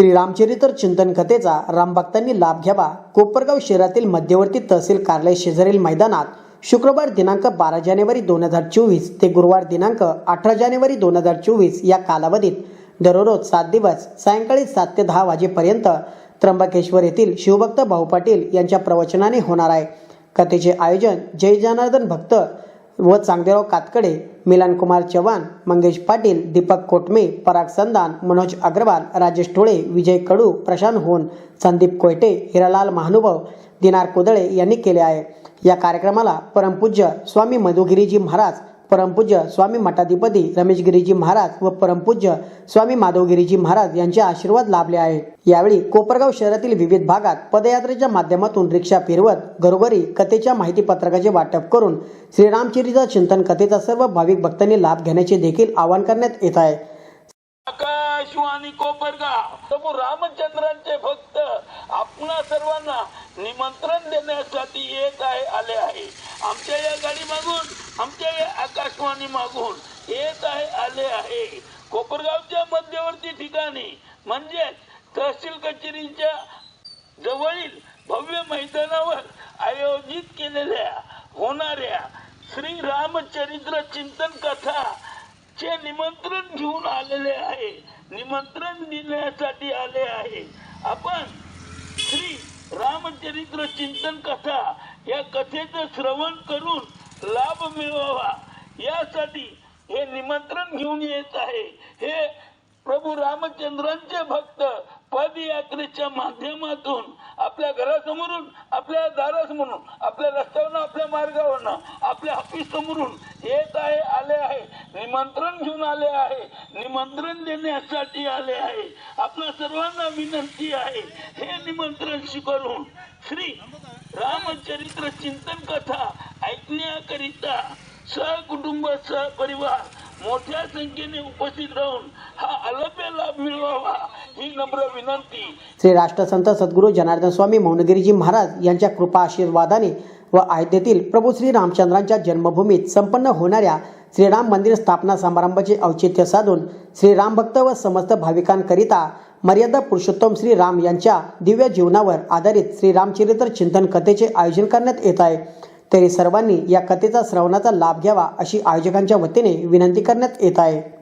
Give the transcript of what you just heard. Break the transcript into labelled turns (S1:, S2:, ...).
S1: श्रीरामचरित्र चिंतन कथेचा रामभक्तांनी लाभ घ्यावा. कोपरगाव शहरातील मध्यवर्ती तहसील कार्यालय शेजारील मैदानात शुक्रवार दिनांक बारा जानेवारी दोन हजार चोवीस ते गुरुवार दिनांक अठरा जानेवारी दोन हजार चोवीस या कालावधीत दररोज सात दिवस सायंकाळी सात ते दहा वाजेपर्यंत त्र्यंबकेश्वर येथील शिवभक्त भाऊ पाटील यांच्या प्रवचनाने होणार आहे. कथेचे आयोजन जय जनार्दन भक्त व चांगदेराव कातकडे मिलन कुमार चव्हाण मंगेश पाटील दीपक कोटमे पराग संदान मनोज अग्रवाल राजेश टोळे विजय कडू प्रशांत होन संदीप कोयटे हिरालाल महानुभाव दिनार कोदळे यांनी केले आहे. या कार्यक्रमाला परमपूज्य स्वामी मधुगिरीजी महाराज परमपूज्य स्वामी मठाधिपती रमेश गिरीजी महाराज व परमपूज्य स्वामी माधवगिरीजी महाराज यांचे आशीर्वाद लाभले आहे यावेळी कोपरगाव शहरातील विविध भागात पदयात्रेच्या माध्यमातून रिक्षा फिरवत घरोघरी कथेच्या माहिती पत्रकाचे वाटप करून श्रीरामचिरीचा चिंतन कथेचा सर्व भाविक भक्तांनी लाभ घेण्याचे देखील आवाहन करण्यात येत आहे.
S2: आकाशवाणी कोपरगाव. प्रभू रामचंद्रांचे भक्त आपणा सर्वांना निमंत्रण देण्यासाठी येत आहे आले आहे. आमच्या या गाडी मागून आमच्या या आकाशवाणी मागून येत आहे आले आहे. कोपरगावच्या मध्यवर्ती ठिकाणी म्हणजे तहसील कचेरीच्या जवळील भव्य मैदानावर आयोजित केलेल्या होणाऱ्या श्री रामचरित्र चिंतन कथा चे निमंत्रण घेऊन आलेले आहे. निमंत्रण देण्यासाठी आले आहे. आपण श्री रामचरित्र चिंतन कथा या कथेचं श्रवण करून लाभ मिळवावा. यासाठी हे निमंत्रण घेऊन येत आहे. हे प्रभू रामचंद्रांचे भक्त पदयात्रेच्या माध्यमातून आपल्या घरासमोरून आपल्या दारासमोरून आपल्या रस्त्यावरनं आपल्या मार्गावरनं आपल्या ऑफिस समोरून येत आहे आले आहे. निमंत्रण घेऊन आले आहे. निमंत्रण देण्यासाठी आले आहे. आपल्या सर्वांना विनंती आहे हे निमंत्रण स्वीकारून श्री रामचरित्र चिंतन कथा ऐकण्याकरिता सहकुटुंब सहपरिवार मोठ्या संख्येने उपस्थित राहून हा अलभ्य लाभ मिळवावा ही नम्र विनंती.
S1: श्री राष्ट्रसंत सद्गुरू जनार्दन स्वामी मौनगिरीजी महाराज यांच्या कृपा आशीर्वादाने व अयोध्येतील प्रभू श्री रामचंद्रांच्या जन्मभूमीत संपन्न होणाऱ्या श्रीराम मंदिर स्थापना समारंभाचे औचित्य साधून श्रीराम भक्त व समस्त भाविकांकरिता मर्यादा पुरुषोत्तम श्री राम यांच्या दिव्य जीवनावर आधारित श्रीरामचरित्र चिंतन कथेचे आयोजन करण्यात येत आहे. तरी सर्वांनी या कथेचा श्रवणाचा लाभ घ्यावा अशी आयोजकांच्या वतीने विनंती करण्यात येत आहे.